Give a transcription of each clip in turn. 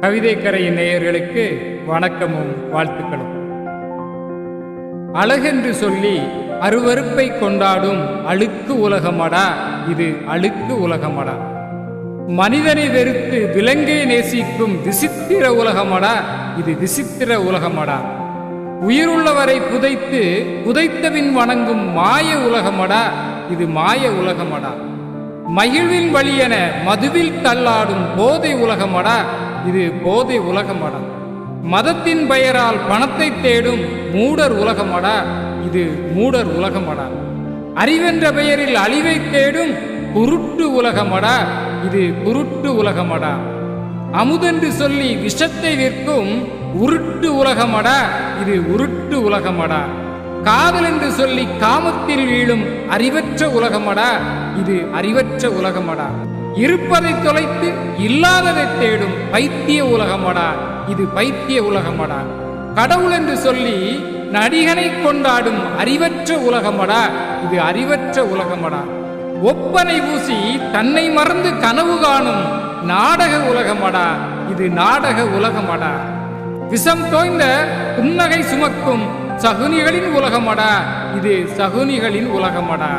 கவிதைக்கரையின் நேயர்களுக்கு வணக்கமும் வாழ்த்துக்களும். அழகென்று சொல்லி அருவறுப்பை கொண்டாடும் அழுக்கு உலகமடா இது அழுக்கு உலகமடா. மனிதனை வெறுத்து விலங்கை நேசிக்கும் விசித்திர உலகமடா இது விசித்திர உலகமடா. உயிருள்ளவரை புதைத்து புதைத்தபின் வணங்கும் மாய உலகமடா இது மாய உலகமடா. மகிழ்வின் வழியென மதுவில் தள்ளாடும் போதை உலகமடா? இது போதை உலகமடா. மதத்தின் பெயரால் பணத்தை தேடும் மூடர் உலகமடா? இது மூடர் உலகமடா. அறிவென்ற பெயரில் அழிவை தேடும் குருட்டு உலகமடா? இது குருட்டு உலகமடா. அமுதென்று சொல்லி விஷத்தை விற்கும் உருட்டு உலகமடா? இது உருட்டு உலகமடா. காதல் என்று சொல்லி காமத்தில் வீழும் அறிவற்ற உலகமடா. இது அறிவற்ற உலகமடா. இருப்பதை தொலைத்து இல்லாததை தேடும் பைத்திய உலகமடா. இது பைத்திய உலகமடா. கடவுள் என்று சொல்லி நடிகனை கொண்டாடும் அறிவற்ற உலகமடா. இது அறிவற்ற உலகமடா. ஒப்பனை பூசி தன்னை மறந்து கனவு காணும் நாடக உலகமடா. இது நாடக உலகமடா. விஷம் தோய்ந்த புன்னகை சுமக்கும் சகுனிகளின் உலகமடா. இது சகுனிகளின் உலகமடா.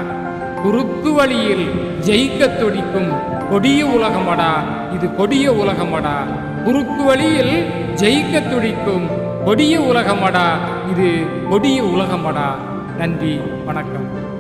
குறுக்கு வழியில் ஜெயிக்க துடிக்கும் கொடிய உலகமடா. இது கொடிய உலகமடா. குறுக்கு வழியில் ஜெயிக்க துடிக்கும் கொடிய உலகமடா. இது கொடிய உலகமடா. நன்றி வணக்கம்.